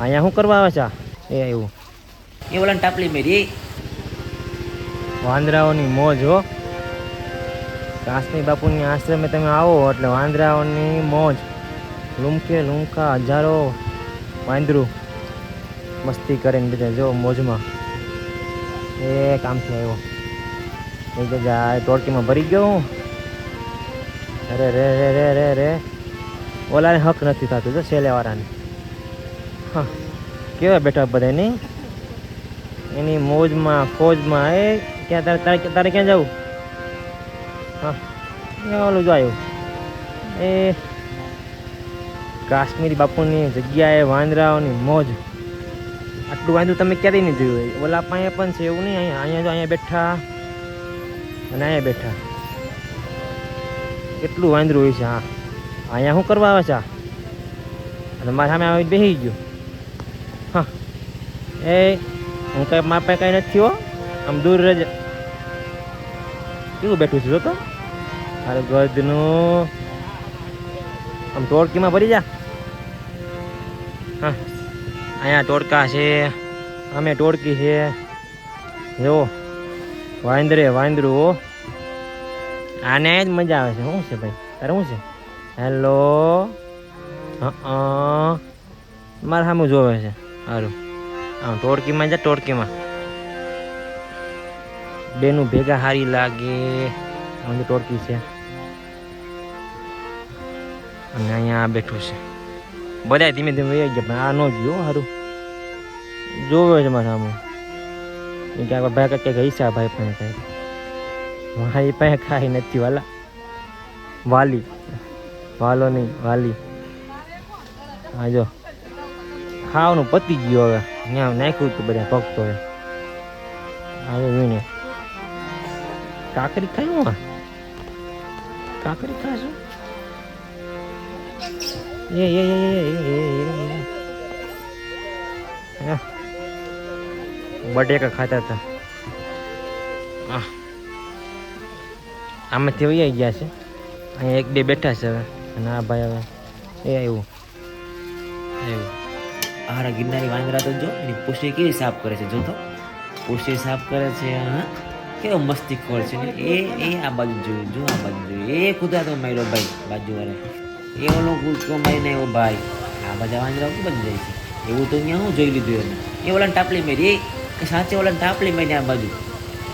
અહીંયા શું કરવા આવે છે? એ આવ્યું એ ઓલા ટાપલી મેરી. વાંદરાઓની મોજ હો. કાશ્મીર બાપુની આશ્રમે તમે આવો એટલે વાંદરાઓની મોજ. લૂમકે લૂમકા હજારો વાંદરું મસ્તી કરીને બધા જો મોજમાં. એ કામથી આવ્યો એ જગ્યા ટોળકીમાં ભરી ગયો હું. અરે રે રે રે રે રે. ઓલાને હક નથી થતું જો છેલ્લેવાળાને હા, કેવા બેઠા બધા નહીં? એની મોજમાં, ફોજમાં, એ ક્યાં, તારે તારે તારે ક્યાં જવું? હા ઓલું જો આવ્યું એ કાશ્મીરી બાપુની જગ્યાએ વાંદરાઓની મોજ. આટલું વાંદરું તમે ક્યારેય નહીં જોયું ઓલા પાસે પણ છે એવું નહીં. અહીંયા અહીંયા જો, અહીંયા બેઠા. અને અહીંયા બેઠા. કેટલું વાંદરું હોય છે, હા. અહીંયા શું કરવા આવે છે અને મારા સામે આવી બેસી ગયું. એ, હું કઈ માપે કઈ નથી હો. આમ દૂર રહેજે. કેવું બેઠું છું જો તો? અરે ગજનું આમ ટોળકીમાં ભરી જા. હા, અહીંયા ટોળકા છે, અમે ટોળકી છે. જો, વાંદરે વાંદરું આને જ મજા આવે છે. શું છે ભાઈ? તારે શું છે? હેલો હા મારા સામે જોવે છે. સારું આમ ટોળકીમાં જા, ટોળકીમાં. બેનું ભેગા હારી લાગે. આમ ટોળકી છે. અને અહીંયા આ બેઠું છે. બધા ધીમે ધીમે વહી ગયા આ ન ગયો સારું જોવે છે મારા સામે. કે આ ભાઈ કંઈક હિસ્સા ભાઈ પણ કંઈક મારી પાસે ખાઈ નથી, વાલા. વાલી. વાલો નહીં, વાલી. હા, જો. ખાવાનું પતી ગયું હવે. અહીંયા નાખ્યું હતું બધા ભક્તોએ આવે જોઈને કાકરી ખાઈ હું કાકરી ખાશું એ એ એ એ બટેકા ખાતા હતા હા આમાંથી વૈયા ગયા છે અહીંયા એક બે બેઠા છે હવે અને આ ભાઈ હવે એ આવ્યું એવું આરા ગિરનારી વાંદરા તો જો એની પૂછડી કેવી સાફ કરે છે જો તો પૂછડી સાફ કરે છે હા કેવો મસ્તી ખોર છે ને એ એ આ બાજુ જોયું જો આ બાજુ જોયું એ કુદા તો માર્યો ભાઈ બાજુ વાળે એ ઓલો કૂદકો મારીને આવ્યો ભાઈ આ બધા વાંદરાઓ કે બની જાય છે એવું તો અહીંયા હું જોઈ લીધું એને એ ઓલાને ટાપલી મારી એ સાચે ઓલાને ટાપલી મારી આ બાજુ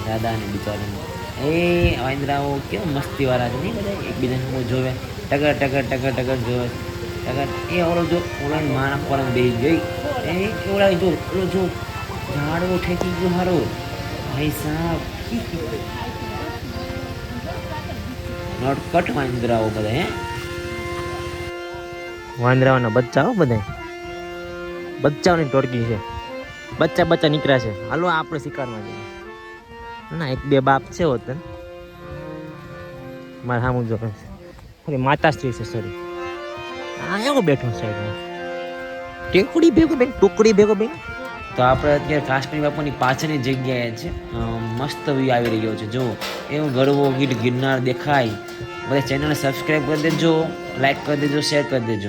દાદાને બિચારાને એ વાંદરાઓ કેવા મસ્તી વાળા છે નહીં બધા એકબીજાને હું જોવે ટગર ટગર ટગર ટગર જોવે kan eh orang tu, orang mana orang bejai eh orang itu? Orang tu ઝાડો ઠેકી ગયો હારો ભાઈ સાહેબ નોટ કટ વાંદરાઓ બધા હે વાંદરાઓના બચ્ચાઓ બધા બચ્ચાઓની ટોળકી છે બચ્ચા બચ્ચા નીકળ્યા છે હાલો આપણે શિકારમાં જઈએ ના એક બે બાપ છે હોતન મારા સામું જો માતા શ્રી છે સોરી આ બેઠો સાઈડમાં ટેકડી ભેગો બેન ટુકડી ભેગો બેન. તો આપણે અત્યારે કાશ્મીર બાપુની પાછળની જગ્યાએ છે. મસ્ત વ્યૂ આવી રહ્યો છે. જો એવું ગરવો ગીટ ગિરનાર દેખાય. બધા ચેનલને સબસ્ક્રાઈબ કરી દેજો લાઈક કરી દેજો શેર કરી દેજો.